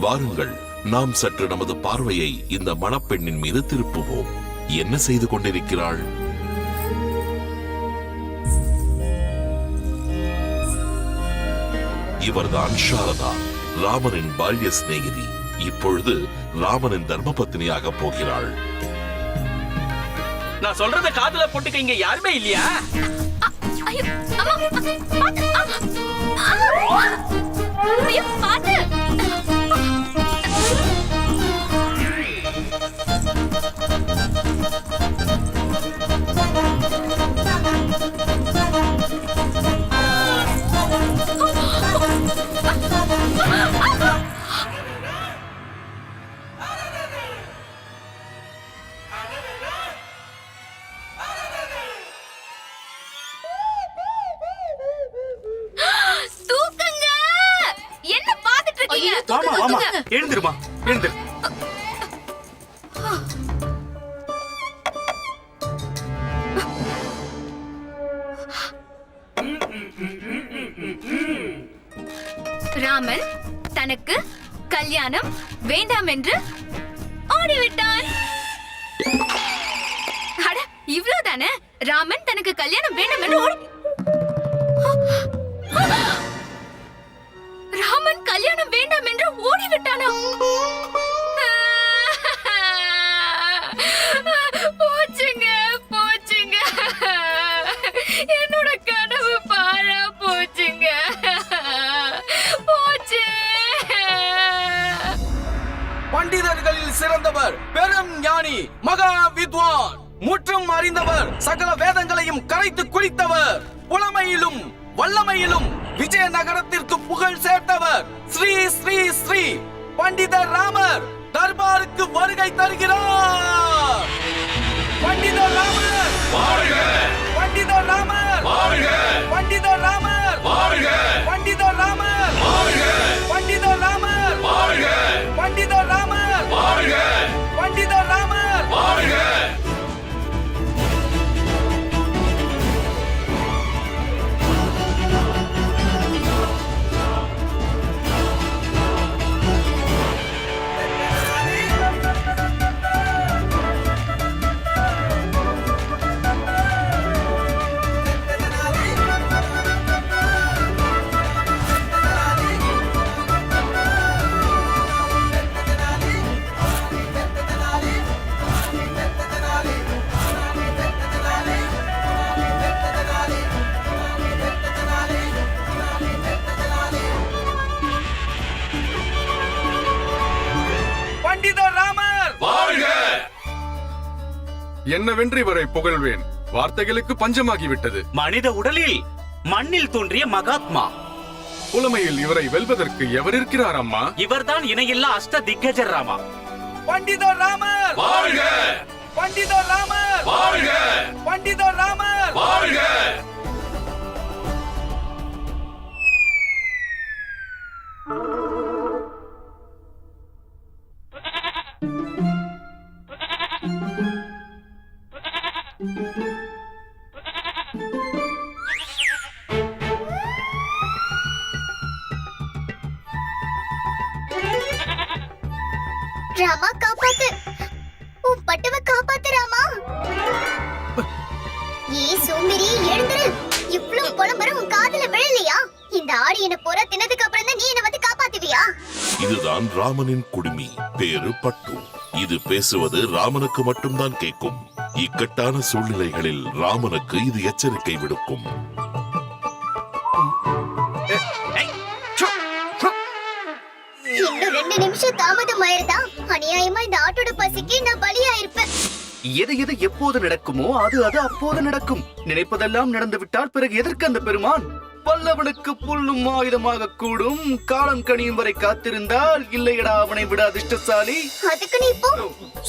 வாருங்கள் நாம் சற்று நமது பார்வையை இந்த மணப்பெண்ணின் மீது திருப்புவோம் என்ன செய்து கொண்டிருக்கிறாள் இவர்தான் சாரதா ராமனின் பால்ய சிநேகிதி இப்பொழுது ராமனின் தர்மபத்தினியாக போகிறாள் நான் சொல்றத காதுல போட்டுக்க இங்க யாருமே இல்லையா ஐயோ எழுந்திருமா எழுந்திரு ராமன் தனக்கு கல்யாணம் வேண்டாம் என்று ஓடிவிட்டான் அட இவ்வளவுதானே? ராமன் தனக்கு கல்யாணம் வேண்டாம் என்று ஓடி ராமன் கல்யாணம் வேண்டாம் என்று ஓடிவிட்டானா? போச்சுங்க போச்சுங்க. என்னோட கனவு பாழா போச்சுங்க. போச்சு. பண்டிதர்களில் சிறந்தவர் பெரும் ஞானி மகா வித்வான். முற்றும் அறிந்தவர் சகல வேதங்களையும் கரைத்து குளித்தவர். புலமையிலும் வல்லமையிலும் விஜயநகரத்திற்கு புகழ் சேர்த்தவர் ஸ்ரீ ஸ்ரீ ஸ்ரீ பண்டித ராமர் தர்பாருக்கு வருகை தருகிறார். என்னவென்று இவரை புகழ்வேன். வார்த்தைகளுக்கு பஞ்சமாகிவிட்டது. மனித உடலில் மண்ணில் தோன்றிய மகாத்மா. புலமையில் இவரை வெல்வதற்கு எவர் இருக்கிறார் அம்மா? இவர்தான் இணையில்லா அஷ்ட திக்கஜர் ராமா. பண்டிதர் ராமர்! பண்டிதர் ராமர்! பண்டிதர் ராமர் ராமா காப்பாத்து. உன் பட்டுவ காப்பாத்து ராமா. ஏ சோம்பேறி எழுந்துரு. இவ்வளவு புலம்புற உன் காதுல விழலையா? இந்த ஆடி என்ன போற தின்னதுக்கு அப்புறம் தான் நீ என்ன வந்து காப்பாத்துவியா? இதுதான் ராமனின் குடுமி பேரு பட்டு. இது பேசுவது ராமனுக்கு மட்டும்தான் கேட்கும். இக்கட்டான சூழ்நிலைகளில் ராமனுக்கு இது எச்சரிக்கை விடுக்கும். ரெண்டு நிமிஷம் தாமதம் ஆயிருந்தா அநியாயமா இந்த ஆட்டோட பசிக்கு நான் பலியாயிருப்பேன். எது எது எப்போது நடக்குமோ அது அது அப்போது நடக்கும். நினைப்பதெல்லாம் நடந்து விட்டால் பிறகு எதற்கு அந்த பெருமான்? பல்லவனுக்கு புல்லும் ஆயுதமாக கூடும். காலம் கனியும் வரை காத்திருந்தால் இல்லையடா அவனை விட அதிர்ஷ்டசாலி. அதுக்கு நீ இப்போ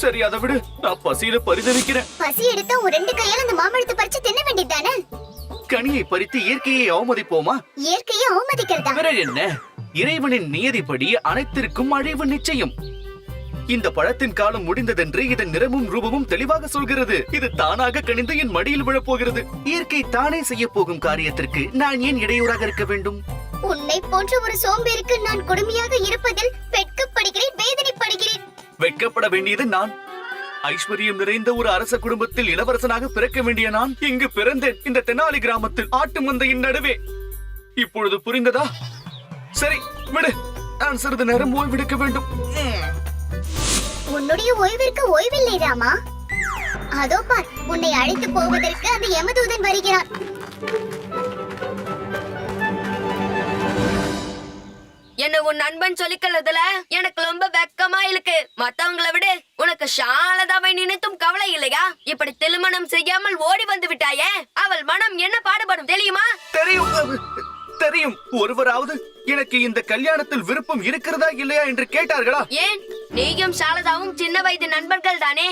சரி அதை விடு. நான் பசியில பரிதவிக்கிறேன். பசி எடுத்தா உன் ரெண்டு கையால அந்த மாம்பழத்தை பறிச்சு தின்ன வேண்டியதானே கனியை பறித்து இயற்கையை அவமதிப்போமா? இயற்கையை அவமதிக்கிறதா? என்ன? இறைவனின் நியதிப்படி அனைத்திற்கும் அழிவு நிச்சயம். இந்த பழத்தின் காலம் முடிந்ததென்று இதன் நிறமும் ரூபமும் தெளிவாக சொல்கிறது. இது தானாக கணிந்து என் மடியில் விழப்போகிறது. இயற்கை தானே செய்ய போகும் காரியத்திற்கு நான் ஏன் இடையூறாக இருக்க வேண்டும்? உன்னை போன்ற ஒரு சோம்பேறிக்கு நான் கொடுமையாக இருப்பதில் வெட்கப்படுகிறேன் வெட்கப்பட வேண்டியது நான். ஐஸ்வர்யம் நிறைந்த ஒரு அரச குடும்பத்தில் இளவரசனாக பிறக்க வேண்டிய நான் இங்கு பிறந்தேன். இந்த தெனாலி கிராமத்தில் ஆட்டு மந்தையின் நடுவே. இப்பொழுது புரிந்ததா? சரி விடு. நான் சிறிது நேரம் ஓய்வெடுக்க வேண்டும். உன்னுடைய ஓய்விற்கு ஓய்வில்லை ராமா. அதோ பார் உன்னை அழைத்து போவதற்கு அந்த யமதூதன் வருகிறான். என்ன உன் நண்பன் சொல்லிக்கிறதுல எனக்கு ரொம்ப வெக்கமா இருக்கு. மத்தவங்களை விட உனக்கு சாலதாவை நினைத்தும் கவலை இல்லையா? இப்படி திருமணம் செய்யாமல் ஓடி வந்து விட்டாயே அவள் மனம் என்ன பாடுபடும் தெரியுமா? தெரியும் தெரியும். ஒருவராவது எனக்கு இந்த கல்யாணத்தில் விருப்பம் இருக்கிறதா இல்லையா என்று கேட்டார்களா? ஏன்? நீயும் சாலதாவும் சின்ன வயது நண்பர்கள் தானே?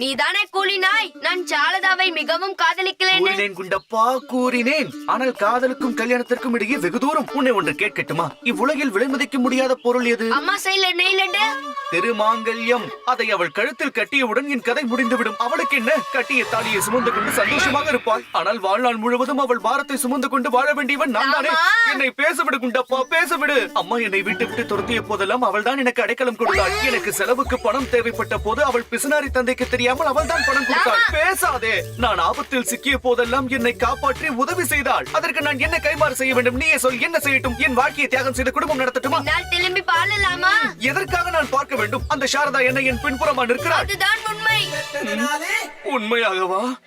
நீதானே கூலினாய்? நான் சாலதாவை மிகவும் காதலிக்கிறேன். குண்டப்பா கூறினேன். ஆனால் காதலுக்கும் கல்யாணத்திற்கும் இடையே வெகு தூரம் உன்னை ஒன்று கேட்கட்டுமா? இவ்வுலகில் விலைமதிக்க முடியாத பொருள் எது? அம்மா சைல நெய்லண்டு திருமாங்கல்யம். அதை அவள் கழுத்தில் கட்டியவுடன் என் கதை முடிந்துவிடும். அவளுக்கு என்ன? கட்டிய தாலியை சுமந்து கொண்டு சந்தோஷமாக இருப்பாள் ஆனால் வாழ்நாள் முழுவதும் அவள் பாரத்தை சுமந்து கொண்டு வாழ வேண்டியவன் நான் தானே. என்னை பேசவிடு குண்டப்பா பேசவிடு. அம்மா என்னை விட்டு விட்டு துரத்திய போதெல்லாம் அவள் தான் எனக்கு அடைக்கலம் கொடுத்தாள். எனக்கு செலவுக்கு பணம் தேவைப்பட்ட போது அவள் பிசுனாரி தந்தைக்கு தெரியாமல் அவள் தான் பணம் கொடுத்தாள். பேசாதே. நான் ஆபத்தில் சிக்கிய போதெல்லாம் என்னை காப்பாற்றி உதவி செய்தாள். அதற்கு நான் என்ன கைமாறு செய்ய வேண்டும்? நீயே சொல் என்ன செய்யட்டும்? என் வாழ்க்கையை தியாகம் செய்து குடும்பம் நடத்தட்டுமா? நான் திரும்பி பாடலாமா எதற்காக நான் பார்க்க வேண்டும்? அந்த சாரதா என்ன என் பின்புறமா நிற்கிறாள். அதுதான் உண்மை. உண்மையாகவா?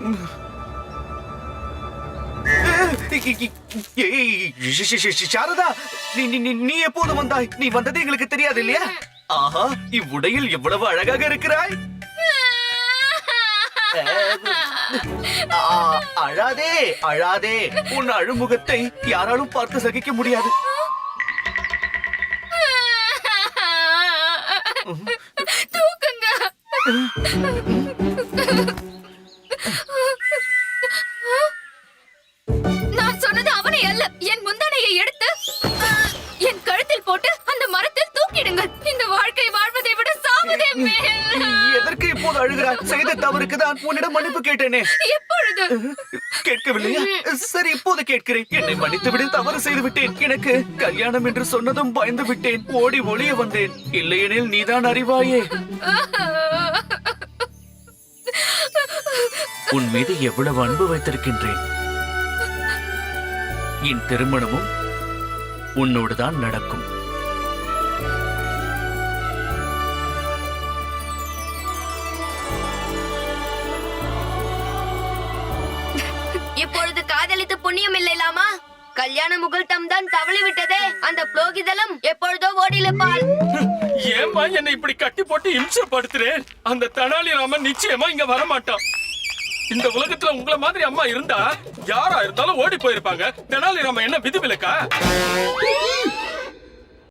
ஷ- சாரதா நீ நீ- நீ- நீ எப்போது வந்தாய்? நீ வந்தது எங்களுக்கு தெரியாது இல்லையா? ஆஹா இவ்வுடையில் எவ்வளவு அழகாக இருக்கிறாய். ஆ, அழாதே அழாதே. உன் அழுமுகத்தை யாராலும் பார்த்து சகிக்க முடியாது. தூக்குங்க. தான் உன்னிடம் மன்னிப்பு கேட்டேனே. எப்பொழுது? கேட்கவில்லையா? சரி இப்போது கேட்கிறேன். என்னை மன்னித்து விடு தவறு செய்து விட்டேன். எனக்கு கல்யாணம் என்று சொன்னதும் பயந்து விட்டேன். ஓடி ஒளிய வந்தேன். இல்லையெனில் நீதான் அறிவாயே. உன் மீது எவ்வளவு அன்பு வைத்திருக்கின்றேன். என் திருமணமும் உன்னோடுதான் நடக்கும். புண்ணியம் இல்லைலாமா? கல்யாண முகூர்த்தம் தான் தவளி விட்டதே. அந்த புலோகிதலும் எப்பொழுதோ ஓடிலுப்பாள் ஏம்மா என்னை இப்படி கட்டி போட்டு இம்சப்படுத்துறேன்? அந்த தனாலி ராமன் நிச்சயமா இங்க வர மாட்டான் இந்த உலகத்துல உங்கள மாதிரி அம்மா இருந்தா யாரா இருந்தாலும் ஓடி போயிருப்பாங்க. தெனாலி ராமன் என்ன விதிவிலக்கா?